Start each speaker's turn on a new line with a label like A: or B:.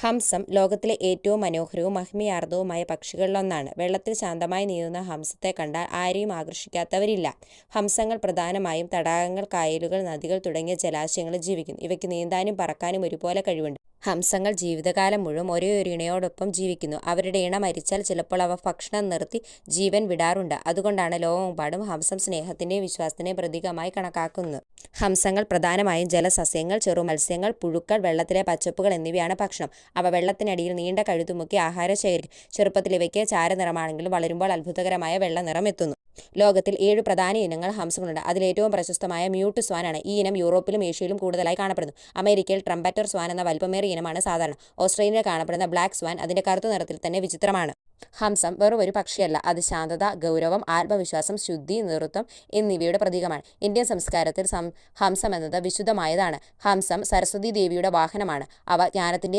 A: ഹംസം ലോകത്തിലെ ഏറ്റവും മനോഹരവും മഹിമയാർദ്ദവുമായ പക്ഷികളിലൊന്നാണ്. വെള്ളത്തിൽ ശാന്തമായി നീന്തുന്ന ഹംസത്തെ കണ്ടാൽ ആരെയും ആകർഷിക്കാത്തവരില്ല. ഹംസങ്ങൾ പ്രധാനമായും തടാകങ്ങൾ, കായലുകൾ, നദികൾ തുടങ്ങിയ ജലാശയങ്ങളിൽ ജീവിക്കുന്നു. ഇവയ്ക്ക് നീന്താനും പറക്കാനും ഒരുപോലെ കഴിവുണ്ട്. ഹംസങ്ങൾ ജീവിതകാലം മുഴുവൻ ഒരേ ഒരു ഇണയോടൊപ്പം ജീവിക്കുന്നു. അവരുടെ ഇണ മരിച്ചാൽ ചിലപ്പോൾ അവ ഭക്ഷണം നിർത്തി ജീവൻ വിടാറുണ്ട്. അതുകൊണ്ടാണ് ലോകമെമ്പാടും ഹംസം സ്നേഹത്തിന്റെയും വിശ്വാസത്തിന്റെയും പ്രതീകമായി കണക്കാക്കുന്നത്. ഹംസങ്ങൾ പ്രധാനമായും ജലസസ്യങ്ങൾ, ചെറു മത്സ്യങ്ങൾ പുഴുക്കൾ, വെള്ളത്തിലെ പച്ചപ്പുകൾ എന്നിവയാണ് ഭക്ഷണം. അവ വെള്ളത്തിനടിയിൽ നീണ്ട കഴുതുമുക്കി ആഹാരം ശേഖരിക്കും. ചെറുപ്പത്തിൽ ഇവയ്ക്ക് ചാരനിറമാണെങ്കിലും വളരുമ്പോൾ അത്ഭുതകരമായ വെള്ളനിറം എത്തുന്നു. ലോകത്തിൽ ഏഴ് പ്രധാന ഇനങ്ങൾ ഹംസങ്ങളുണ്ട്. അതിലേറ്റവും പ്രശസ്തമായ മ്യൂട്ട് സ്വാനാണ്. ഈ ഇനം യൂറോപ്പിലും ഏഷ്യയിലും കൂടുതലായി കാണപ്പെടുന്നു. അമേരിക്കയിൽ ട്രംപറ്റർ സ്വാൻ എന്ന വലിപ്പമേറിയ ഇനമാണ് സാധാരണ. ഓസ്ട്രേലിയയിൽ കാണപ്പെടുന്ന ബ്ലാക്ക് സ്വാൻ അതിന്റെ കറുത്ത നിറത്തിൽ തന്നെ വിചിത്രമാണ്. ഹംസം വെറും ഒരു പക്ഷിയല്ല. അത് ശാന്തത, ഗൗരവം, ആത്മവിശ്വാസം, ശുദ്ധി, നൃത്തം എന്നിവയുടെ പ്രതീകമാണ്. ഇന്ത്യൻ സംസ്കാരത്തിൽ ഹംസം എന്നത് വിശുദ്ധമായതാണ്. ഹംസം സരസ്വതി ദേവിയുടെ വാഹനമാണ്. അവ ജ്ഞാനത്തിന്റെയും